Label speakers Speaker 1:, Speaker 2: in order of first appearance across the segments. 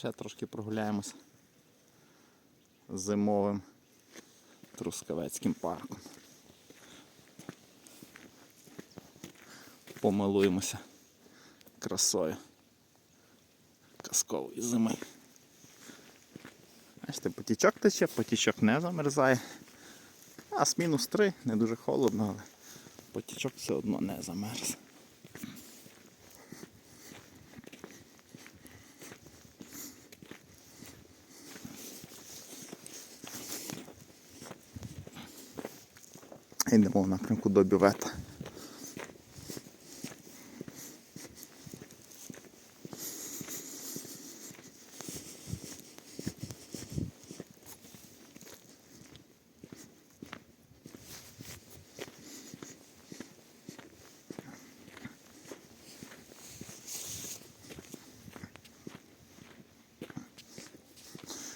Speaker 1: ще трошки прогуляємось зимовим Трускавецьким парком. Помилуємося красою казкової зими. Бачите, потічок тече, потічок не замерзає. А з мінус 3 не дуже холодно, але потічок все одно не замерз. Йдемо в напрямку до бювета.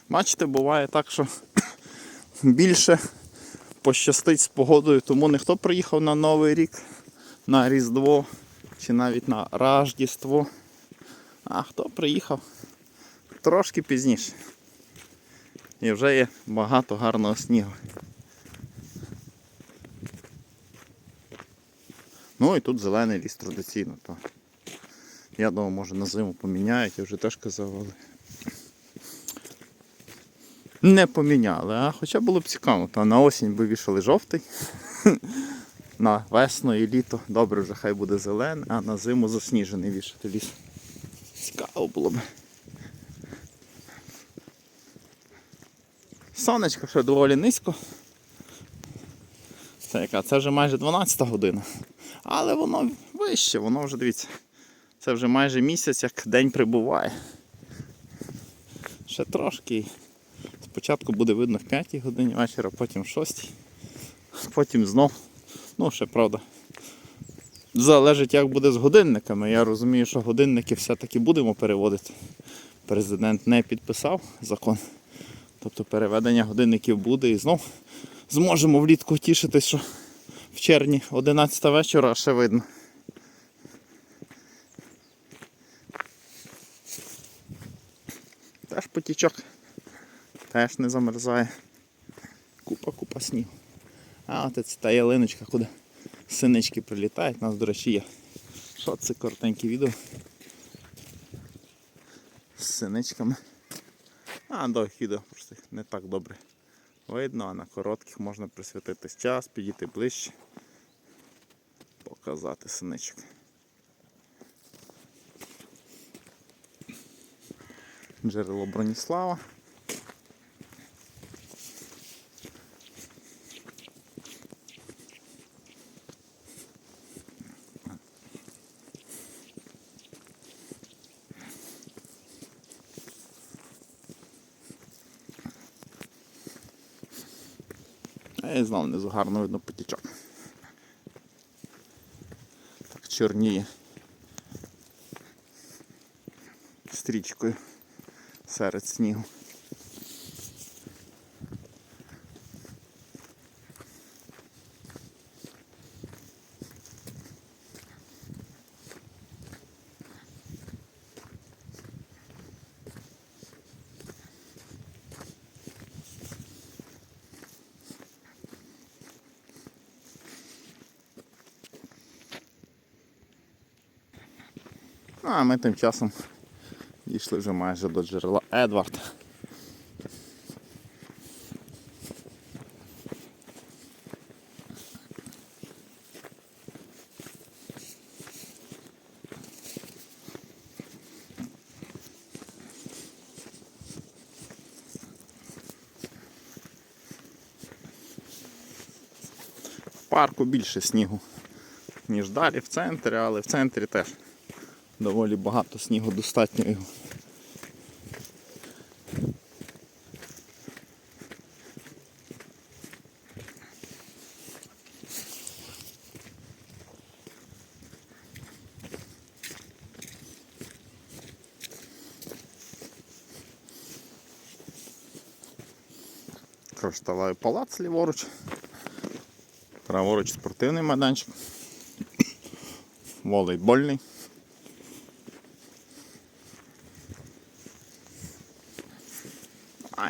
Speaker 1: Бачите, буває так, що більше пощастить з погодою, тому не хто приїхав на Новий рік, на Різдво чи навіть на Рождество, а хто приїхав трошки пізніше. І вже є багато гарного снігу. Ну і тут зелений ліс традиційно. То. Я думаю, може на зиму поміняють, я вже теж казав, не поміняли, а хоча було б цікаво, то на осінь би вішали жовтий, на весну і літо добре вже хай буде зелений, а на зиму засніжений вішати ліс. Цікаво було б. Сонечко ще доволі низько. Це яка? Це вже майже 12 година. Але воно вище, воно вже дивіться. Це вже майже місяць, як день прибуває. Ще трошки. Спочатку буде видно в 5 годині вечора, потім в 6, потім знов. Ну, ще правда. Залежить, як буде з годинниками. Я розумію, що годинники все-таки будемо переводити. Президент не підписав закон. Тобто переведення годинників буде і знов зможемо влітку тішитись, що в червні 11 вечора ще видно. Теж потічок теж не замерзає. Купа-купа снігу. А от це та ялиночка, куди синички прилітають. У нас, до речі, є. Що це коротеньке відео з синичками. А довгих відео просто не так добре видно, а на коротких можна присвятити час, підійти ближче, показати синичок. Джерело Броніслава. І знову внизу гарно видно потічок. Так чорніє стрічкою серед снігу. Ну, А ми тим часом дійшли вже майже до джерела Едвард. В парку більше снігу, ніж далі в центрі, але в центрі теж доволі багато снігу достатньо його. Кришталевий палац ліворуч. Праворуч спортивний майданчик. Волейбольний.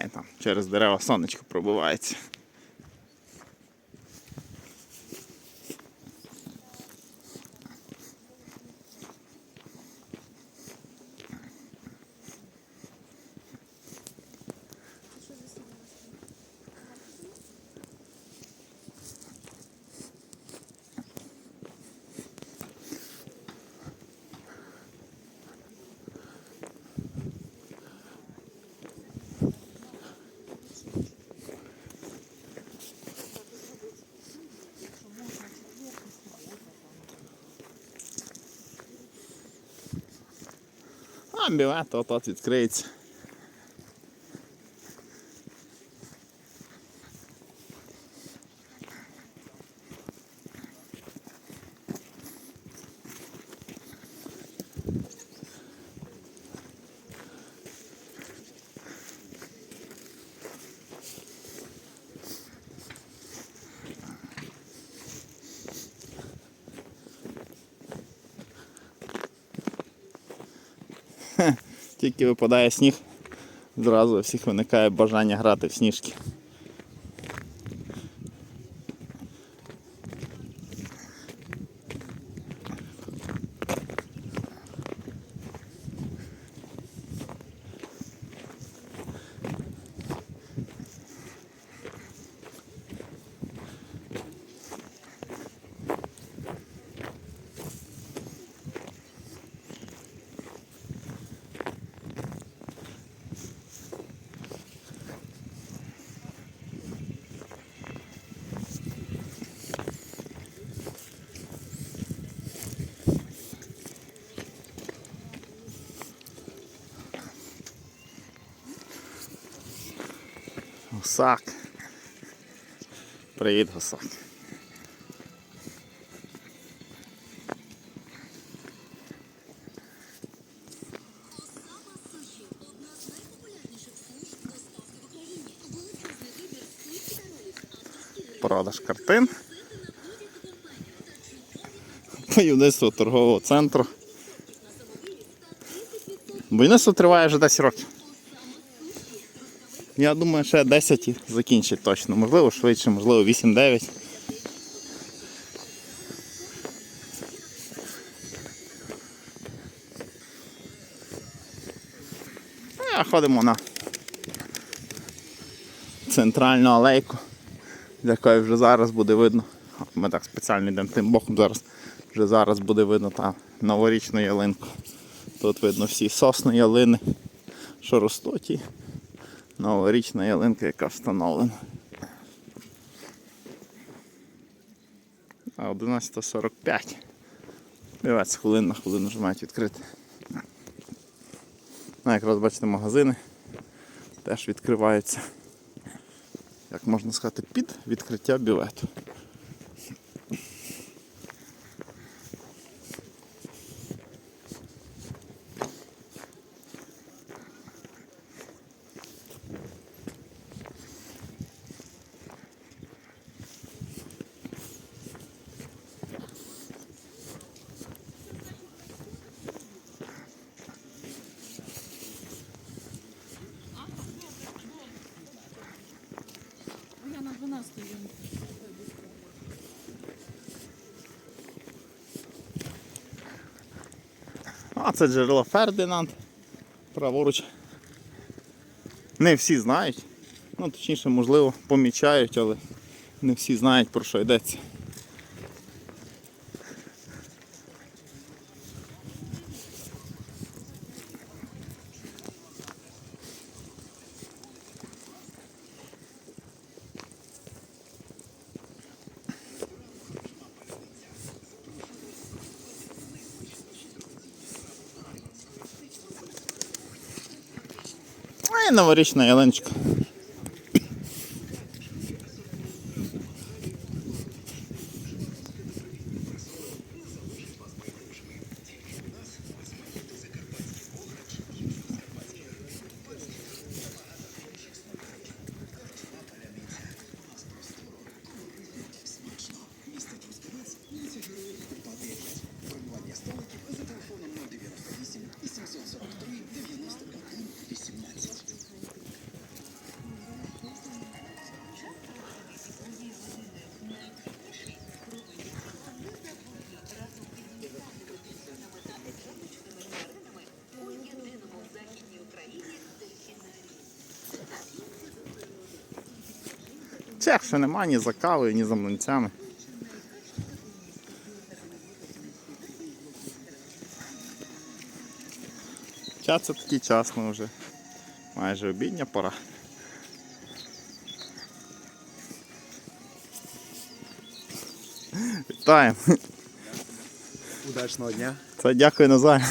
Speaker 1: Там через дерева сонечко пробивається. А бівет, от от відкриється. Тільки випадає сніг, зразу у всіх виникає бажання грати в сніжки. Гусак. Привіт, гусак. Продаж картин. Будівництво торгового центру. Будівництво триває вже 10 років. Я думаю, ще 10 і закінчить точно. Можливо, швидше, можливо, 8-9. Ходимо на центральну алейку, з якої вже зараз буде видно. Ми так спеціально йдемо тим боком зараз. Вже зараз буде видно там новорічну ялинку. Тут видно всі сосни ялини, що ростуть. Новорічна ялинка, яка встановлена. А 11.45. Дивіться, хвилин на хвилину вже мають відкрити. Ну, якраз бачите, магазини теж відкриваються. Як можна сказати, під відкриття бювету. А це джерело Фердинанд. Праворуч. Не всі знають. Ну, точніше, можливо, помічають, але не всі знають про що йдеться. Новорічна ялиночка. Ще нема ні за кавою, ні за млинцями. Час це такий часно вже. Майже обідня пора. Вітаємо.
Speaker 2: Удачного дня.
Speaker 1: Це дякую Назар.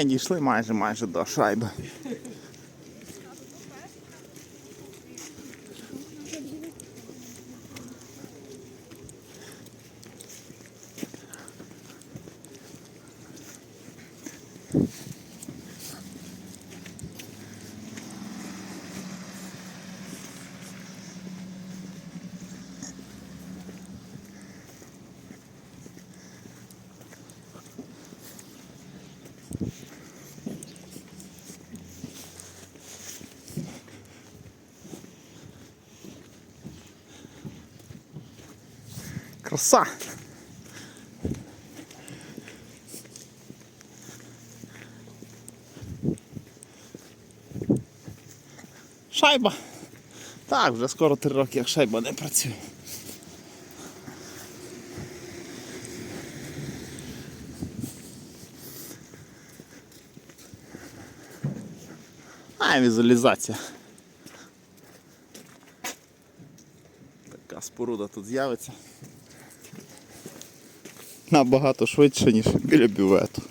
Speaker 1: І дійшли майже майже до шайби. Краса! Шайба! Так, вже скоро три роки, як шайба не працює. А, візуалізація. Така споруда тут з'явиться. Набагато швидше, ніж біля бювету.